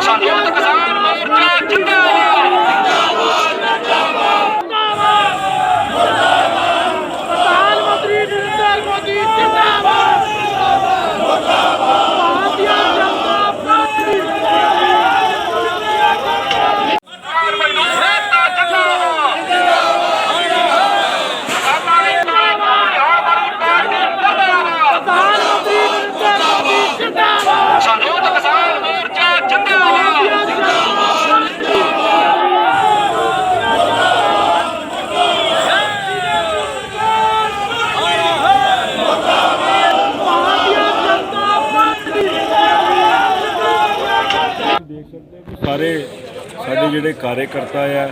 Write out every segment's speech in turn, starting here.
ਸੰਯੁਕਤ ਕਿਸਾਨ ਮੋਰਚਾ ਜਿੰਦਾਬਾਦ ਪ੍ਰਧਾਨ ਮੰਤਰੀ ਨਰਿੰਦਰ ਮੋਦੀ ਜਿੰਦਾਬਾਦ ਭਾਰਤੀ ਜਨਤਾ ਪਾਰਟੀ ਕਾਰਵਾਈ ਨੂੰ ਰੇਤਾ ਜਿੰਦਾਬਾਦ ਸਾਡੀ ਕਾਰਵਾਈ ਆਵਾਰੀ ਪਾਰਟੀ ਜਿੰਦਾਬਾਦ ਪ੍ਰਧਾਨ ਮੰਤਰੀ ਨਰਿੰਦਰ ਮੋਦੀ ਜਿੰਦਾਬਾਦ ਸੰਯੁਕਤ ਕਿਸਾਨ ਮੋਰਚਾ ਜਿੰਦਾਬਾਦ ਸਾਰੇ ਸਾਡੇ ਜਿਹੜੇ ਕਾਰਜਕਰਤਾ ਆ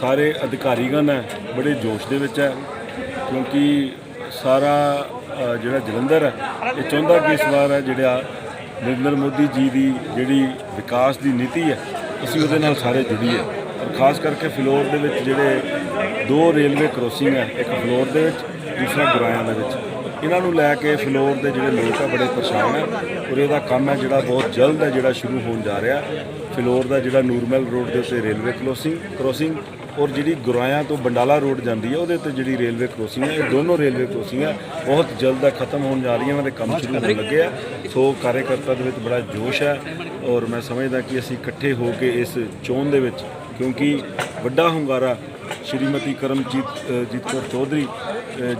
ਸਾਰੇ ਅਧਿਕਾਰੀਗਣ ਹੈ ਬੜੇ ਜੋਸ਼ ਦੇ ਵਿੱਚ ਹੈ ਕਿਉਂਕਿ ਸਾਰਾ ਅ, ਜਿਹੜਾ ਜਲੰਧਰ ਹੈ ਇਹ ਚਾਹੁੰਦਾ ਕਿ ਇਸ ਵਾਰ ਜਿਹੜਾ ਨਰਿੰਦਰ ਮੋਦੀ ਜੀ ਦੀ ਜਿਹੜੀ ਵਿਕਾਸ ਦੀ ਨੀਤੀ ਹੈ, ਅਸੀਂ ਉਹਦੇ ਨਾਲ ਸਾਰੇ ਜੁੜੀਏ ਔਰ ਖਾਸ ਕਰਕੇ ਫਲੋਰ ਦੇ ਵਿੱਚ ਜਿਹੜੇ ਦੋ ਰੇਲਵੇ ਕ੍ਰੋਸਿੰਗ ਹੈ, ਇੱਕ ਫਲੋਰ ਦੇ ਵਿੱਚ, ਦੂਸਰਾ ਗੁਰਾਇਆਂ ਦੇ ਵਿੱਚ। ਇਹਨਾਂ ਨੂੰ ਲੈ ਕੇ ਫਲੋਰ ਦੇ ਜਿਹੜੇ ਲੋਕ ਆ, ਬੜੇ ਪਰੇਸ਼ਾਨ ਹੈ ਔਰ ਇਹਦਾ ਕੰਮ ਹੈ ਜਿਹੜਾ ਬਹੁਤ ਜਲਦ ਹੈ, ਜਿਹੜਾ ਸ਼ੁਰੂ ਹੋਣ ਜਾ ਰਿਹਾ। ਫਲੋਰ ਦਾ ਜਿਹੜਾ ਨੂਰਮਲ ਰੋਡ ਦੇ ਉੱਤੇ ਰੇਲਵੇ ਕ੍ਰੋਸਿੰਗ ਕ੍ਰੋਸਿੰਗ ਔਰ ਜਿਹੜੀ ਗੁਰਾਇਆ ਤੋਂ ਬੰਡਾਲਾ ਰੋਡ ਜਾਂਦੀ ਹੈ ਉਹਦੇ ਉੱਤੇ ਜਿਹੜੀ ਰੇਲਵੇ ਕ੍ਰੋਸਿੰਗ ਹੈ ਇਹ ਦੋਨੋਂ ਰੇਲਵੇ ਕ੍ਰੋਸਿੰਗਾਂ ਬਹੁਤ ਜਲਦ ਹੈ ਖਤਮ ਹੋਣ ਜਾ ਰਹੀਆਂ ਉਹਨਾਂ ਦੇ ਕੰਮ ਸ਼ੁਰੂ ਹੋਣ ਲੱਗੇ ਆ। ਸੋ ਕਾਰਜਕਰਤਾ ਦੇ ਵਿੱਚ ਬੜਾ ਜੋਸ਼ ਹੈ ਔਰ ਮੈਂ ਸਮਝਦਾ ਕਿ ਅਸੀਂ ਇਕੱਠੇ ਹੋ ਕੇ ਇਸ ਚੋਣ ਦੇ ਵਿੱਚ ਕਿਉਂਕਿ ਵੱਡਾ ਹੁੰਗਾਰਾ ਸ਼੍ਰੀਮਤੀ ਕਰਮਜੀਤ ਅ, ਜੀਤ ਕੌਰ ਚੌਧਰੀ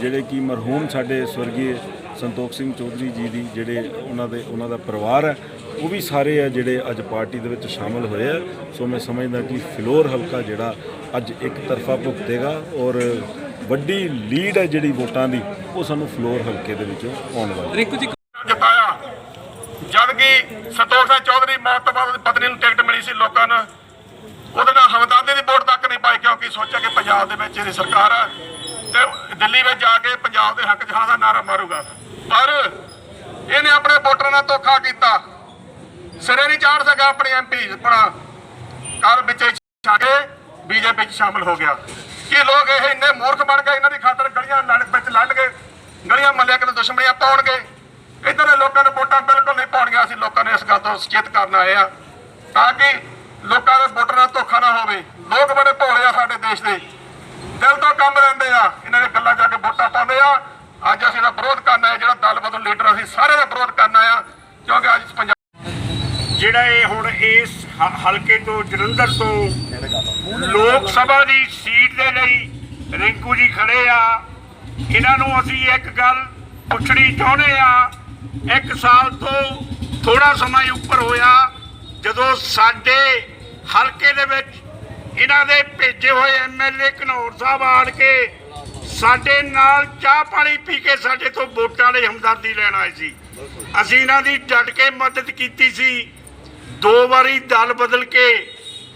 ਜਿਹੜੇ ਕਿ ਮਰਹੂਮ ਸਾਡੇ ਸਵਰਗੀ ਸੰਤੋਖ ਸਿੰਘ ਚੌਧਰੀ ਜੀ ਦੀ ਜਿਹੜੇ ਉਹਨਾਂ ਦੇ ਉਹਨਾਂ ਦਾ ਪਰਿਵਾਰ ਹੈ ਉਹ ਵੀ ਸਾਰੇ ਆ ਜਿਹੜੇ ਅੱਜ ਪਾਰਟੀ ਦੇ ਵਿੱਚ ਸ਼ਾਮਲ ਹੋਏ ਆ। ਸੋ ਮੈਂ ਸਮਝਦਾ ਕਿ ਫਲੋਰ ਹਲਕਾ ਜਿਹੜਾ ਅੱਜ ਇੱਕ ਤਰਫਾ ਭੁਗਤੇਗਾ ਔਰ ਵੱਡੀ ਲੀਡ ਹੈ ਜਿਹੜੀ ਵੋਟਾਂ ਦੀ, ਉਹ ਸਾਨੂੰ ਫਲੋਰ ਹਲਕੇ ਦੇ ਵਿੱਚੋਂ ਆਉਣ ਵਾਲੀ ਹੈ। ਜਿਤਾਇਆ। ਜਦ ਕਿ ਸੰਤੋਖ ਸਿੰਘ ਚੌਧਰੀ ਮੌਤ ਤੋਂ ਬਾਅਦ ਪਤਨੀ ਨੂੰ ਟਿਕਟ ਮਿਲੀ ਸੀ ਲੋਕਾਂ ਨੇ। ਉਹਦੇ ਨਾਲ ਹਮਦਰਦੀ ਦੀ ਵੋਟ ਤੱਕ ਨਹੀਂ ਪਾਈ, ਕਿਉਂਕਿ ਸੋਚਿਆ ਕਿ ਪੰਜਾਬ ਦੇ ਵਿੱਚ ਇਹਦੀ ਸਰਕਾਰ ਹੈ ਤੇ ਦਿੱਲੀ ਵਿੱਚ ਜਾ ਕੇ ਪੰਜਾਬ ਦੇ ਹੱਕ ਜਹਾਂ ਦਾ ਨਾਰਾ ਮਾਰੂਗਾ। ਪਰ ਇਹਨੇ ਆਪਣੇ ਵੋਟਰਾਂ ਨਾਲ ਧੋਖਾ ਕੀਤਾ। ਸਿਰੇ ਨਹੀਂ ਚਾੜ ਸਕਿਆ ਆਪਣੀ ਐਮਪੀ ਆਪਣਾ ਕੱਲ ਵਿੱਚ ਛੱਡ ਕੇ ਬੀਜੇਪੀ ਚ ਸ਼ਾਮਲ ਹੋ ਗਿਆ। ਕਿ ਲੋਕ ਇਹ ਇੰਨੇ ਮੂਰਖ ਬਣ ਗਏ, ਇਹਨਾਂ ਦੀ ਖਾਤਰ ਗਲੀਆਂ ਲੜ ਵਿੱਚ ਲੜ ਕੇ ਗਲੀਆਂ ਮੱਲਿਆ ਕੇ ਦੁਸ਼ਮਣੀਆਂ ਪਾਉਣਗੇ ਇਧਰ ਦੇ ਲੋਕਾਂ ਨੇ ਵੋਟਾਂ ਬਿਲਕੁਲ ਨਹੀਂ ਪਾਉਣੀਆਂ ਅਸੀਂ ਲੋਕਾਂ ਨੇ ਇਸ ਗੱਲ ਤੋਂ ਸੁਚੇਤ ਕਰਨ ਆਏ ਆ, ਤਾਂ ਕਿ ਲੋਕਾਂ ਦੇ ਵੋਟਰਾਂ ਨਾਲ ਧੋਖਾ ਨਾ ਹੋਵੇ। ਲੋਕ ਬੜੇ ਭੋਲੇ ਆ ਸਾਡੇ ਦੇਸ਼ ਦੇ। ਦਿਲ ਤੋਂ ਕੰਮ ਰਹਿੰਦੇ ਆ, ਇਹਨਾਂ ਦੇ ਗੱਲਾਂ ਜਾ ਕੇ ਵੋਟਾਂ ਪਾਉਂਦੇ ਆ। ਅੱਜ ਅਸੀਂ ਇਹਦਾ ਵਿਰੋਧ ਕਰਨਾ ਆਏ ਜਿਹੜਾ ਦਲ ਬਦਲ ਲੀਡਰ ਅਸੀਂ ਸਾਰੇ ਦਾ ਵਿਰੋਧ ਕਰਨਾ ਆ, ਕਿਉਂਕਿ ਅੱਜ ਪੰਜਾਬ ਜਿਹੜਾ ਇਹ ਹੁਣ ਇਸ ਹਲਕੇ ਤੋਂ ਜਲੰਧਰ ਤੋਂ ਲੋਕ ਸਭਾ ਦੀ ਸੀਟ ਦੇ ਲਈ ਰਿੰਕੂ ਜੀ ਖੜੇ ਆ। ਇਹਨਾਂ ਨੂੰ ਅਸੀਂ ਇੱਕ ਗੱਲ ਪੁੱਛਣੀ ਚਾਹੁੰਦੇ ਆ, ਇੱਕ ਸਾਲ ਤੋਂ ਥੋੜਾ ਸਮਾਂ ਉੱਪਰ ਹੋਇਆ, ਜਦੋਂ ਸਾਡੇ ਹਲਕੇ ਦੇ ਵਿੱਚ ਇਹਨਾਂ ਦੇ ਭੇਜੇ ਹੋਏ ਐਮਐਲਏ ਘਨੌਰ ਸਾਹਿਬ ਆੜ ਕੇ ਸਾਡੇ ਨਾਲ ਚਾਹ ਪਾਣੀ ਪੀ ਕੇ ਸਾਡੇ ਤੋਂ ਵੋਟਾਂ ਲਈ ਹਮਦਰਦੀ ਲੈਣ ਆਏ ਸੀ। ਅਸੀਂ ਇਹਨਾਂ ਦੀ ਡਟ ਕੇ ਮਦਦ ਕੀਤੀ ਸੀ। ਦੋ ਵਾਰੀ ਦਲ ਬਦਲ ਕੇ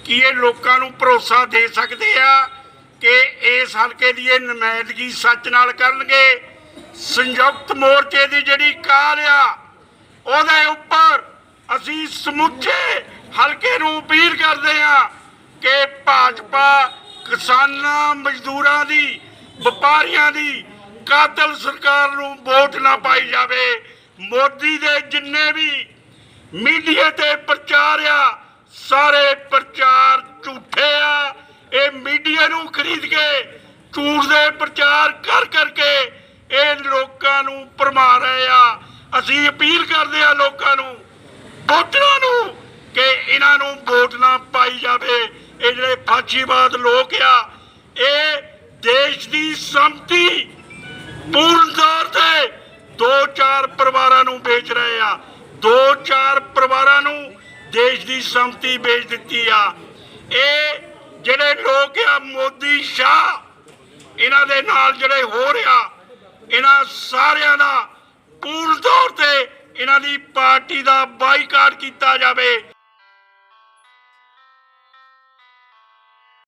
ਕੀ ਇਹ ਲੋਕਾਂ ਨੂੰ ਭਰੋਸਾ ਦੇ ਸਕਦੇ ਆ ਕਿ ਇਸ ਹਲਕੇ ਦੀ ਇਹ ਨੁਮਾਇੰਦਗੀ ਸੱਚ ਨਾਲ ਕਰਨਗੇ? ਸੰਯੁਕਤ ਮੋਰਚੇ ਦੀ ਜਿਹੜੀ ਕਾਲ ਆ, ਉਹਦੇ ਉੱਪਰ ਅਸੀਂ ਸਮੁੱਚੇ ਹਲਕੇ ਨੂੰ ਅਪੀਲ ਕਰਦੇ ਆ ਕਿ ਭਾਜਪਾ ਕਿਸਾਨਾਂ, ਮਜ਼ਦੂਰਾਂ ਦੀ, ਵਪਾਰੀਆਂ ਦੀ ਕਾਤਲ ਸਰਕਾਰ ਨੂੰ ਵੋਟ ਨਾ ਪਾਈ ਜਾਵੇ। ਮੋਦੀ ਦੇ ਜਿੰਨੇ ਵੀ ਮੀਡੀਆ ਤੇ ਪ੍ਰਚਾਰ ਆ, ਸਾਰੇ ਪ੍ਰਚਾਰ ਝੂਠੇ ਆ। ਇਹ ਮੀਡੀਆ ਨੂੰ ਖਰੀਦ ਕੇ ਝੂਠ ਦੇ ਪ੍ਰਚਾਰ ਕਰ ਕਰਕੇ ਇਹ ਲੋਕਾਂ ਨੂੰ ਭਰਮਾ ਰਹੇ ਆ। ਅਸੀਂ ਅਪੀਲ ਕਰਦੇ ਆ ਲੋਕਾਂ ਨੂੰ, ਵੋਟਰਾਂ ਨੂੰ, ਕਿ ਇਹਨਾਂ ਨੂੰ ਵੋਟ ਨਾ ਪਾਈ ਜਾਵੇ। ਇਹ ਜਿਹੜੇ ਫਾਸ਼ੀਵਾਦ ਲੋਕ ਆ, ਇਹ ਦੇਸ਼ ਦੀ ਸੰਪਤੀ ਦੀ ਸੰਪਤੀ ਵੇਚ ਦਿੱਤੀ ਆ। ਇਹ ਜਿਹੜੇ ਲੋਕ ਆ, ਮੋਦੀ ਸ਼ਾਹ, ਇਹਨਾਂ ਦੇ ਨਾਲ ਜਿਹੜੇ ਹੋ ਰਿਹਾ ਇਹਨਾਂ ਸਾਰਿਆਂ ਦਾ ਪੂਰਨ ਤੌਰ ਤੇ ਇਹਨਾਂ ਦੀ ਪਾਰਟੀ ਦਾ ਬਾਈਕਾਟ ਕੀਤਾ ਜਾਵੇ।